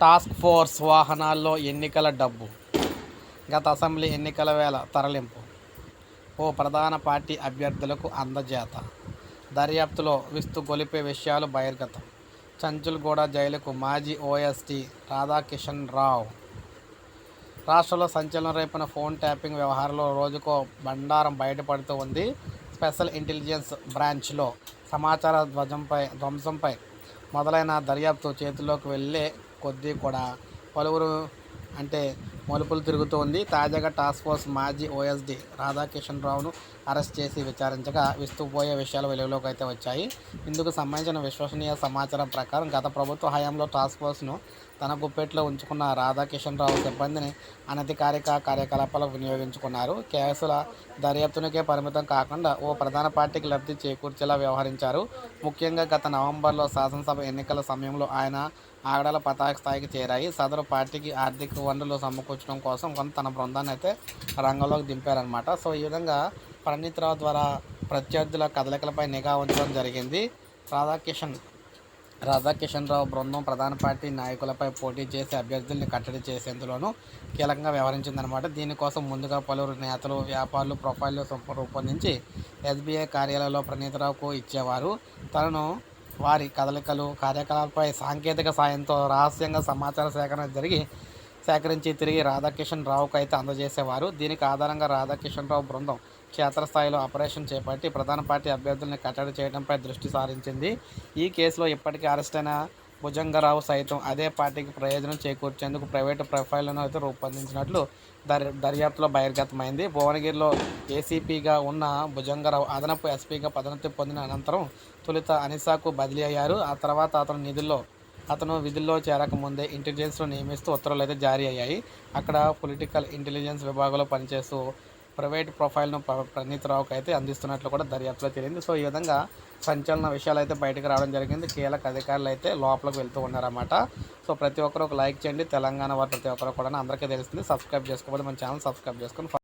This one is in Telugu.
టాస్క్ ఫోర్స్ వాహనాల్లో ఎన్నికల డబ్బు. గత అసెంబ్లీ ఎన్నికల వేళ తరలింపు. ఓ ప్రధాన పార్టీ అభ్యర్థులకు అందజేత. దర్యాప్తులో విస్తుగొలిపే విషయాలు బహిర్గతం. చంచుల్గూడ జైలుకు మాజీ ఓఎస్టీ రాధాకిషన్ రావు. రాష్ట్రంలో సంచలనం రేపిన ఫోన్ ట్యాపింగ్ వ్యవహారంలో రోజుకో బండారం బయటపడుతూ ఉంది. స్పెషల్ ఇంటెలిజెన్స్ బ్రాంచ్లో సమాచార ధ్వజంపై ధ్వంసంపై మొదలైన దర్యాప్తు చేతిలోకి వెళ్ళే కొద్దీ కూడా పలువురు అంటే మలుపులు తిరుగుతోంది. తాజాగా టాస్క్ ఫోర్స్ మాజీ ఓఎస్డీ రాధాకిషన్ రావును అరెస్ట్ చేసి విచారించగా విస్తుపోయే విషయాలు వెలుగులోకి అయితే వచ్చాయి. ఇందుకు సంబంధించిన విశ్వసనీయ సమాచారం ప్రకారం గత ప్రభుత్వ హయాంలో టాస్క్ ఫోర్స్ను తన గుప్పెట్లో ఉంచుకున్న రాధాకిషన్ రావు సిబ్బందిని అనధికారిక కార్యకలాపాలకు వినియోగించుకున్నారు. కేసుల దర్యాప్తునికే పరిమితం కాకుండా ఓ ప్రధాన పార్టీకి లబ్ధి చేకూర్చేలా వ్యవహరించారు. ముఖ్యంగా గత నవంబర్లో శాసనసభ ఎన్నికల సమయంలో ఆయన ఆగడాల పతాక స్థాయికి చేరాయి. సదరు పార్టీకి ఆర్థిక వనరులు తీసుకొచ్చడం కోసం కొంత తన బృందాన్ని అయితే రంగంలోకి దింపారనమాట సో ఈ విధంగా ప్రణీత్ రావు ద్వారా ప్రత్యర్థుల కదలికలపై నిఘా ఉంచడం జరిగింది. రాధాకిషన్ రాధాకిషన్ రావు బృందం ప్రధాన పార్టీ నాయకులపై పోటీ చేసి అభ్యర్థుల్ని కట్టడి చేసేందులోనూ కీలకంగా వ్యవహరించిందనమాట దీనికోసం ముందుగా పలువురు నేతలు వ్యాపారులు ప్రొఫైల్లు రూపొందించి ఎస్బీఐ కార్యాలయంలో ప్రణీతరావుకు ఇచ్చేవారు. తనను వారి కదలికలు కార్యకలాపాలపై సాంకేతిక సాయంతో రహస్యంగా సమాచార సేకరణ జరిగి సేకరించి తిరిగి రాధాకిషన్ రావుకు అయితే అందజేసేవారు. దీనికి ఆధారంగా రాధాకిషన్ రావు బృందం క్షేత్రస్థాయిలో ఆపరేషన్ చేపట్టి ప్రధాన పార్టీ అభ్యర్థుల్ని కట్టడి చేయడంపై దృష్టి సారించింది. ఈ కేసులో ఇప్పటికీ అరెస్ట్ అయిన భుజంగరావు సైతం అదే పార్టీకి ప్రయోజనం చేకూర్చేందుకు ప్రైవేటు ప్రొఫైల్ను అయితే రూపొందించినట్లు దర్ దర్యాప్తులో బహిర్గతమైంది. భువనగిరిలో ఏసీపీగా ఉన్న భుజంగరావు అదనపు ఎస్పీగా పదోన్నతి పొందిన అనంతరం తొలుత అనిసాకు బదిలీ అయ్యారు. ఆ తర్వాత అతను నిధుల్లో అతను విధుల్లో చేరకముందే ఇంటెలిజెన్స్లో నియమిస్తూ ఉత్తర్వులు అయితే జారీ అయ్యాయి. అక్కడ పొలిటికల్ ఇంటెలిజెన్స్ విభాగంలో పనిచేస్తూ ప్రైవేట్ ప్రొఫైల్ను ప్రణీత్ రావుకి అయితే అందిస్తున్నట్లు కూడా దర్యాప్తులో తెలియంది. సో ఈ విధంగా సంచలన విషయాలు అయితే బయటకు రావడం జరిగింది. కీలక అధికారులు అయితే లోపలికి వెళ్తూ ఉన్నారన్నమాట. సో ప్రతి ఒక్కరు ఒక లైక్ చేయండి. తెలంగాణ వారు ప్రతి ఒక్కరు కూడా అందరికీ తెలుస్తుంది. సబ్స్క్రైబ్ చేసుకోవాలి మన ఛానల్ సబ్స్క్రైబ్ చేసుకొని